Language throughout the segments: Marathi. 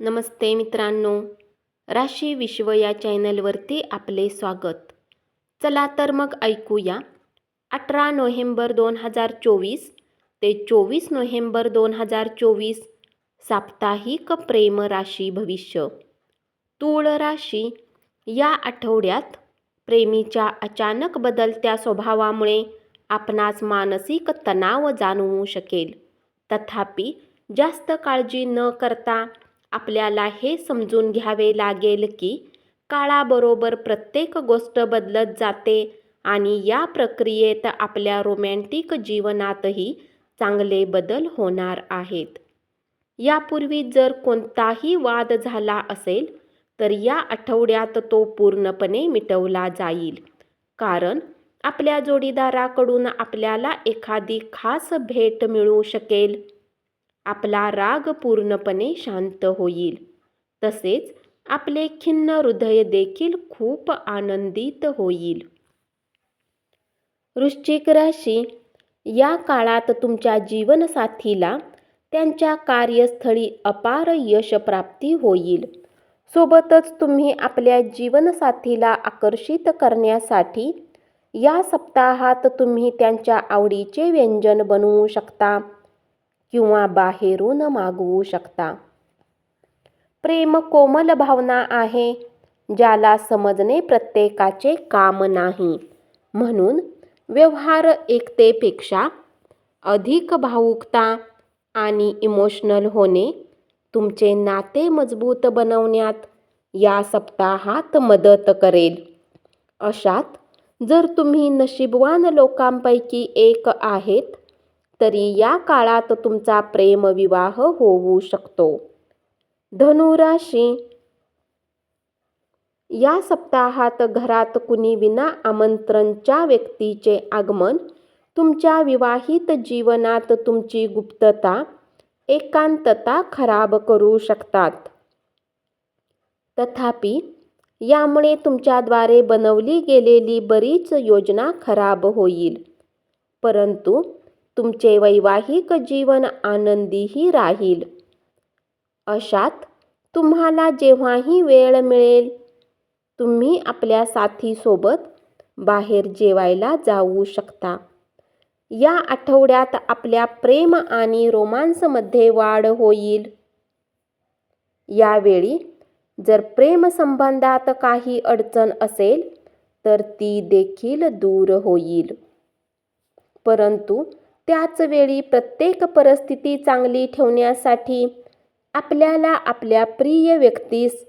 नमस्ते मित्रांनो. राशी विश्व या चॅनलवरती आपले स्वागत. चला तर मग ऐकूया. अठरा नोव्हेंबर दोन हजार चोवीस ते चोवीस नोव्हेंबर दोन हजार चोवीस साप्ताहिक प्रेम राशी भविष्य. तूळ राशी या आठवड्यात प्रेमीच्या अचानक बदलत्या स्वभावामुळे आपणास मानसिक तणाव जाणवू शकेल. तथापि जास्त काळजी न करता आपल्याला हे समजून घ्यावे लागेल की काळाबरोबर प्रत्येक गोष्ट बदलत जाते आणि या प्रक्रियेत आपल्या रोमॅन्टिक जीवनातही चांगले बदल होणार आहेत. यापूर्वी जर कोणताही वाद झाला असेल तर या आठवड्यात तो पूर्णपणे मिटवला जाईल. कारण आपल्या जोडीदाराकडून आपल्याला एखादी खास भेट मिळू शकेल. आपला राग पूर्णपणे शांत होईल. तसेच आपले खिन्न हृदय देखील खूप आनंदित होईल. वृश्चिक राशी या काळात तुमच्या जीवनसाथीला त्यांच्या कार्यस्थळी अपार यशप्राप्ती होईल. सोबतच तुम्ही आपल्या जीवनसाथीला आकर्षित करण्यासाठी या सप्ताहात तुम्ही त्यांच्या आवडीचे व्यंजन बनवू शकता. किंवा बाहेरून मागवू शकता. प्रेम कोमल भावना आहे ज्याला समजणे प्रत्येकाचे काम नाही. म्हणून व्यवहार एकतेपेक्षा अधिक भावुकता आणि इमोशनल होणे तुमचे नाते मजबूत बनवण्यात या सप्ताहात मदत करेल. अशात जर तुम्ही नशीबवान लोकांपैकी एक आहेत तरी या काळात तुमचा प्रेमविवाह होऊ शकतो. धनुराशी या सप्ताहात घरात कुणी विना आमंत्रणच्या व्यक्तीचे आगमन तुमच्या विवाहित जीवनात तुमची गुप्तता एकांतता खराब करू शकतात. तथापि यामुळे तुमच्याद्वारे बनवली गेलेली बरीच योजना खराब होईल. परंतु तुमचे वैवाहिक जीवन आनंदीही राहील. अशात तुम्हाला जेव्हाही वेळ मिळेल तुम्ही आपल्या साथीसोबत बाहेर जेवायला जाऊ शकता. या आठवड्यात आपल्या प्रेम आणि रोमांसमध्ये वाढ होईल. यावेळी जर प्रेमसंबंधात काही अडचण असेल तर ती देखील दूर होईल. परंतु त्याच वेळी प्रत्येक परिस्थिती चांगली ठेवण्यासाठी आपल्याला आपल्या प्रिय व्यक्तीस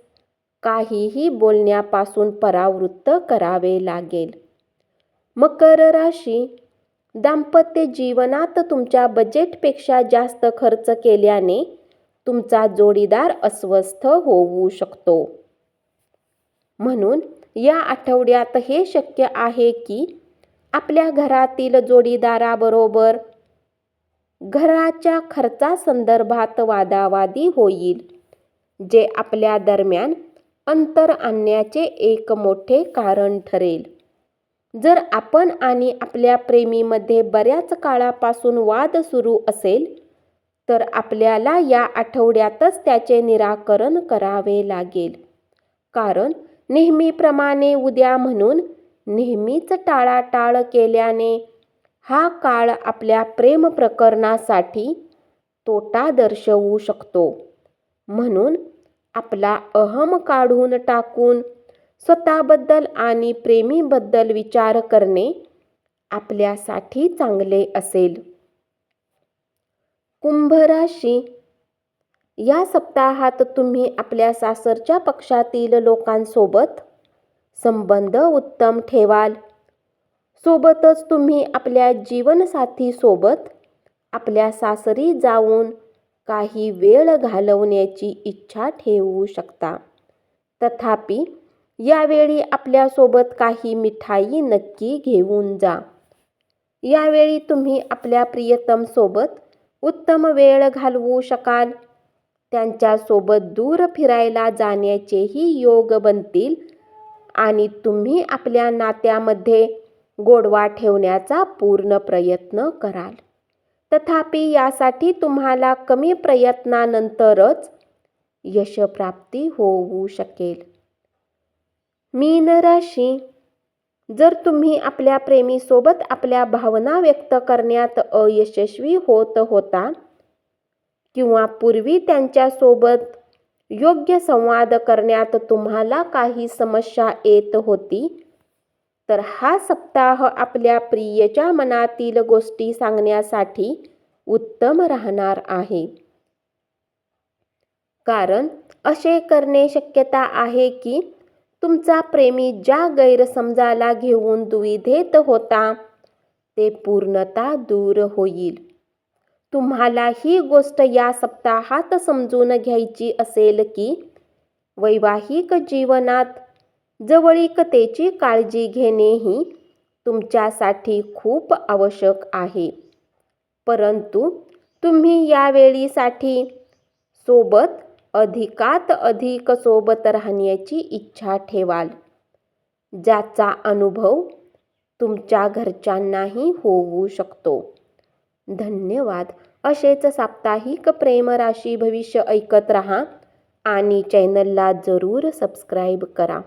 काहीही बोलण्यापासून परावृत्त करावे लागेल. मकर राशी दाम्पत्य जीवनात तुमच्या बजेटपेक्षा जास्त खर्च केल्याने तुमचा जोडीदार अस्वस्थ होऊ शकतो. म्हणून या आठवड्यात हे शक्य आहे की आपल्या घरातील जोडीदाराबरोबर घराच्या खर्चासंदर्भात वादावादी होईल जे आपल्या दरम्यान अंतर आणण्याचे एक मोठे कारण ठरेल. जर आपण आणि आपल्या प्रेमीमध्ये बऱ्याच काळापासून वाद सुरू असेल तर आपल्याला या आठवड्यातच त्याचे निराकरण करावे लागेल. कारण नेहमीप्रमाणे उद्या म्हणून नेहमीच टाळाटाळ केल्याने हा काळ आपल्या प्रेम प्रकरणासाठी तोटा दर्शवू शकतो. म्हणून आपला अहम काढून टाकून स्वतःबद्दल आणि प्रेमीबद्दल विचार करणे आपल्यासाठी चांगले असेल. कुंभ राशी. या सप्ताहात तुम्ही आपल्या सासरच्या पक्षातील लोकांसोबत संबंध उत्तम ठेवाल. सोबतच तुम्ही आपल्या जीवनसाथीसोबत आपल्या सासरी जाऊन काही वेळ घालवण्याची इच्छा ठेवू शकता. तथापि यावेळी आपल्यासोबत काही मिठाई नक्की घेऊन जा. यावेळी तुम्ही आपल्या प्रियतमसोबत उत्तम वेळ घालवू शकाल. त्यांच्यासोबत दूर फिरायला जाण्याचेही योग बनतील. आणि तुम्ही आपल्या नात्यामध्ये गोडवा ठेवण्याचा पूर्ण प्रयत्न कराल. तथापि यासाठी तुम्हाला कमी प्रयत्नानंतरच यशप्राप्ती होऊ शकेल. मीन राशी. जर तुम्ही आपल्या प्रेमीसोबत आपल्या भावना व्यक्त करण्यात अयशस्वी होत होता किंवा पूर्वी त्यांच्यासोबत योग्य संवाद करण्यात तुम्हाला काही समस्या येत होती? तर हा सप्ताह आपल्या प्रियच्या मनातील गोष्टी सांगण्यासाठी उत्तम राहणार आहे. कारण असे करणे शक्यता आहे की तुमचा प्रेमी ज्या गैरसमजाला घेऊन दुविधेत होता ते पूर्णता दूर होईल. तुम्हाला ही गोष्ट या सप्ताहात समजून घ्यायची असेल की वैवाहिक जीवनात जवळीकतेची काळजी घेणेही तुमच्यासाठी खूप आवश्यक आहे. परंतु तुम्ही यावेळीसाठी सोबत अधिकात अधिक सोबत राहण्याची इच्छा ठेवाल. ज्याचा अनुभव तुमच्या घरच्यांनाही होऊ शकतो. धन्यवाद. असेच साप्ताहिक प्रेमराशी भविष्य ऐकत रहा आणि चॅनलला जरूर सबस्क्राईब करा.